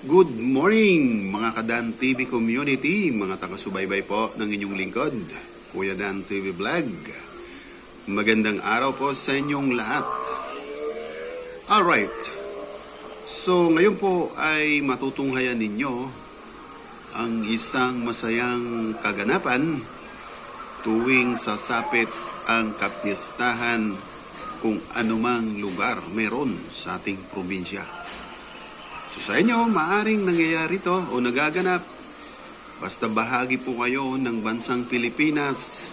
Good morning mga Kadan TV community, mga taga-subaybay po ng inyong lingkod, Kuya Dan TV Vlog. Magandang araw po sa inyong lahat. Alright, so ngayon po ay matutunghayan ninyo ang isang masayang kaganapan tuwing sasapit ang kapistahan kung anumang lugar meron sa ating probinsya. So sa inyo, maaring nangyayari to o nagaganap. Basta bahagi po kayo ng bansang Pilipinas,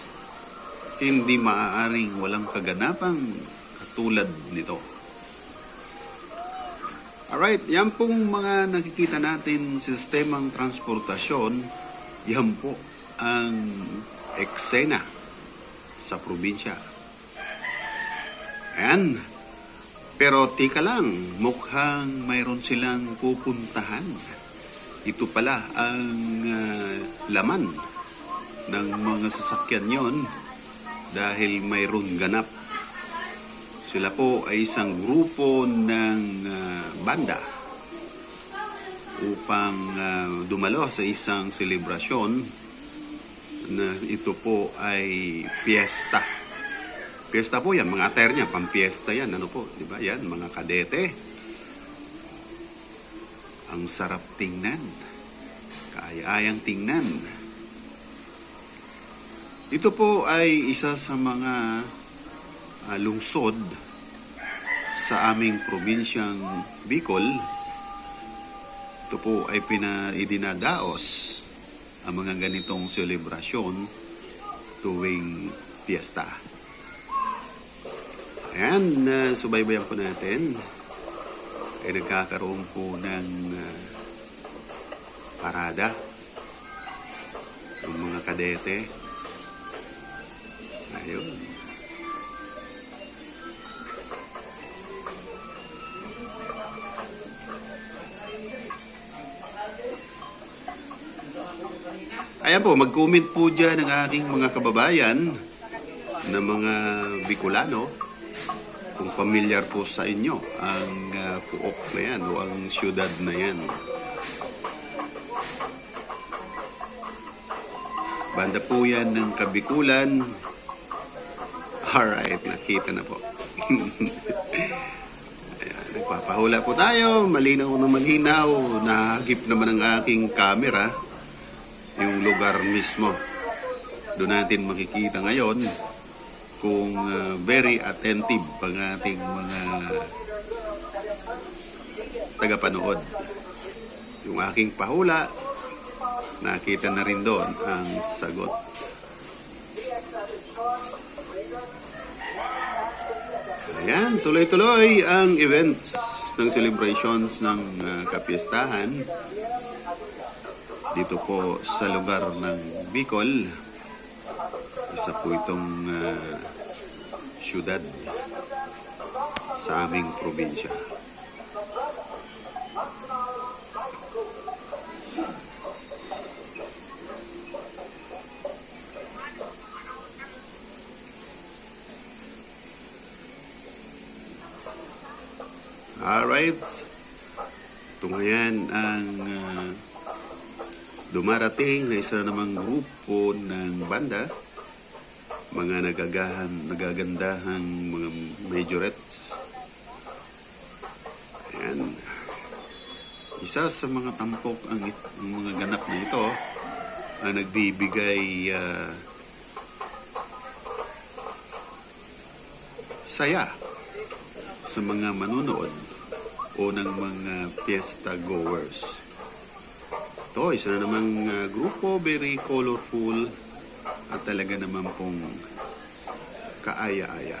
hindi maaaring walang kaganapang katulad nito. Alright, yan pong mga nakikita natin sistemang transportasyon, yan po ang eksena sa probinsya. Ayan, pero tika lang, mukhang mayroon silang pupuntahan. Ito pala ang ah, laman ng mga sasakyan yon dahil mayroon ganap. Sila po ay isang grupo ng ah, banda upang ah, dumalo sa isang selebrasyon na ito po ay fiesta. Piyesta po yan, mga attire pampiesta yan, ano po, di ba? Yan, mga kadete. Ang sarap tingnan. Kaaya-ayang tingnan. Ito po ay isa sa mga ah, lungsod sa aming probinsyang Bicol. Ito po ay pinaidinadaos ang mga ganitong selebrasyon tuwing piyesta. Ayan, uh, subaybayan po natin. Ay nagkakaroon po ng ah, parada ng mga kadete. Ayun. Ayan po, mag-comment po dyan ng aking mga kababayan na mga Bicolano kung pamilyar po sa inyo ang uh, puok na yan o ang syudad na yan. Banda po yan ng Kabikulan. Alright, nakita na po. Ayan, nagpapahula po tayo. Malinaw na malinaw. Nahagip naman ang aking camera yung lugar mismo. Doon natin makikita ngayon kung uh, very attentive ang ating mga tagapanood. Yung aking pahula, nakita na rin doon ang sagot. Ayan, tuloy-tuloy ang events ng celebrations ng uh, kapiestahan dito po sa lugar ng Bicol. Isa po itong uh, syudad sa aming probinsya. Alright. Ito ngayon ang uh, dumarating na isa namang grupo ng banda mga nagagahan, nagagandahang mga majorettes. Ayan. Isa sa mga tampok ang, it- ang mga ganap na ito ang nagbibigay ah, saya sa mga manunood o ng mga fiesta goers. Ito, isa na namang ah, grupo, very colorful at talaga naman pong kaaya-aya.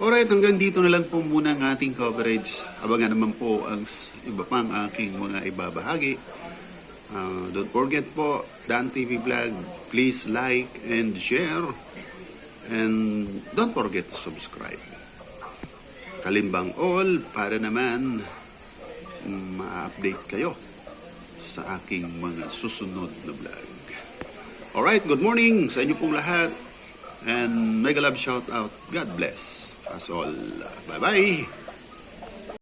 Alright, hanggang dito na lang po muna ang ating coverage. Abangan naman po ang iba pang aking mga ibabahagi. Uh, don't forget po, Dan TV Vlog, please like and share. And don't forget to subscribe. Kalimbang all para naman ma-update kayo sa aking mga susunod na vlog. Alright, good morning sa inyo pong lahat. And mega love shout out. God bless. us all. Bye-bye!